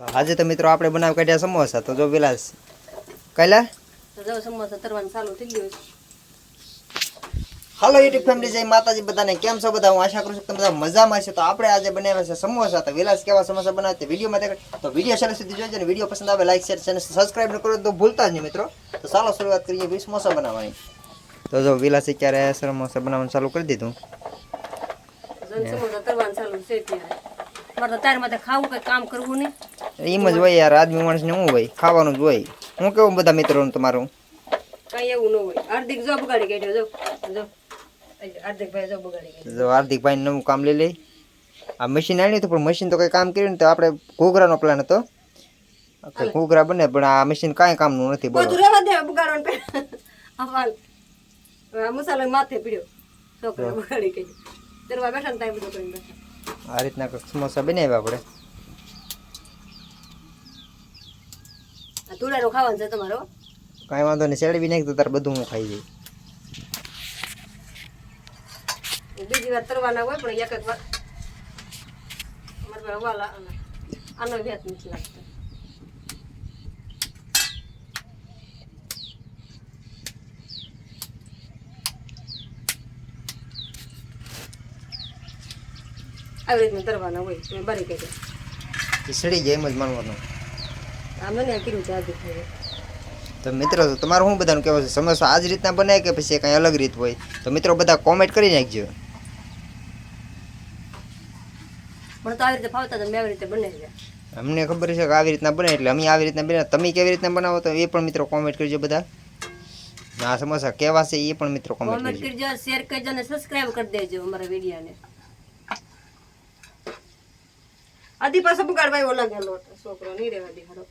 આજે તો મિત્રો આપણે બનાવી કાઢ્યા સમોસા તો જો વિલાસ. કઈલા સમોસા તરવાનું ચાલુ થઈ ગયું છે. હાલો યુટ્યુબ ફેમિલી જય માતાજી બધાને. કેમ છો બધા? હું આશા કરું છું કે બધા મજામાં છે. તો આપણે આજે બનાવ્યા છે સમોસા. તો વિલાસ કેવા સમોસા બનાવે તે વિડીયોમાં દેખાડ તો વીડિયો છેલ્લે સુધી જોજો વીડિયો પસંદ આવે લાઈક શેર ચેનલ સબસ્ક્રાઈબ ન કરો તો ભૂલતા જ નહીં મિત્રો. તો ચાલો શરૂઆત કરીએ સમોસા બનાવવાની. તો જો વિલાસે ક્યારે સમોસા બનાવવાનું ચાલુ કરી દીધું? સમોસા તરવાનું ચાલુ છે ત્યારે મારે તો તાર માથે ખાવું કંઈ કામ કરવું નહીં. એમ જ હોય યાર આદમી માણસને શું હોય ખાવાનું જ હોય. હું કેવું બધા મિત્રોનું તમારું? કઈ એવું ન હોય. હાર્દિક જો બગાડી કાઢ્યો જો જો. હાર્દિક જો બગાડી કાઢ્યો. જો હાર્દિકભાઈ નવું કામ લઈ લઈ. આ મશીન આવ્યું હતું પણ મશીન તો કંઈ કામ કર્યું ને તો આપણે ઘૂઘરાનો પ્લાન હતો. કે બને પણ આ મશીન કાંઈ કામનું નથી બધું રહેવા દે બગાડવાનું આ મસાલો માથે પીડ્યો. છોકરો બગાડી કાઢ્યો. તરવા બેઠા ને ત્યાં બધું કરીને બેઠા. આ રીતના સમોસા બનાવ્યા આપણે. આ ખાવાનો છે તમારો કાંઈ વાંધો નહીં શેરડી નાખી તો તારે બધું હું ખાઈ જઈ બીજી વાર તરવાના હોય પણ એક એક વાર અમારે વાલા આનો વ્યાજ નથી લાગતો. આવી રીતના તરવાના હોય તમે બારી કહેજો એ સડી જાય એમ જ માનવાનું. આ મને કીધું છે આજે ખાઈએ તો મિત્રો તમારું શું બધાનું કહેવું છે? સમોસા આ જ રીતના બનાવે કે પછી કાંઈ અલગ રીત હોય? તો મિત્રો બધા કોમેન્ટ કરી નાખજો. મને તો આવી રીતે ફાવતા મેં આવી રીતે બનાવી અમને ખબર છે કે આવી રીતના બને એટલે અમે આવી રીતના બને. તમે કેવી રીતના બનાવો તો એ પણ મિત્રો કોમેન્ટ કરજો બધા. ને આ સમોસા કેવા છે એ પણ મિત્રો કોમેન્ટ કરજો. શેર કરજો અને સબસ્ક્રાઇબ કરી દેજો અમારા વિડીયોને. આદિ પાસે બગાડવાય ઓલા ગેલો છોકરો નહીં રહેવા દે હારો.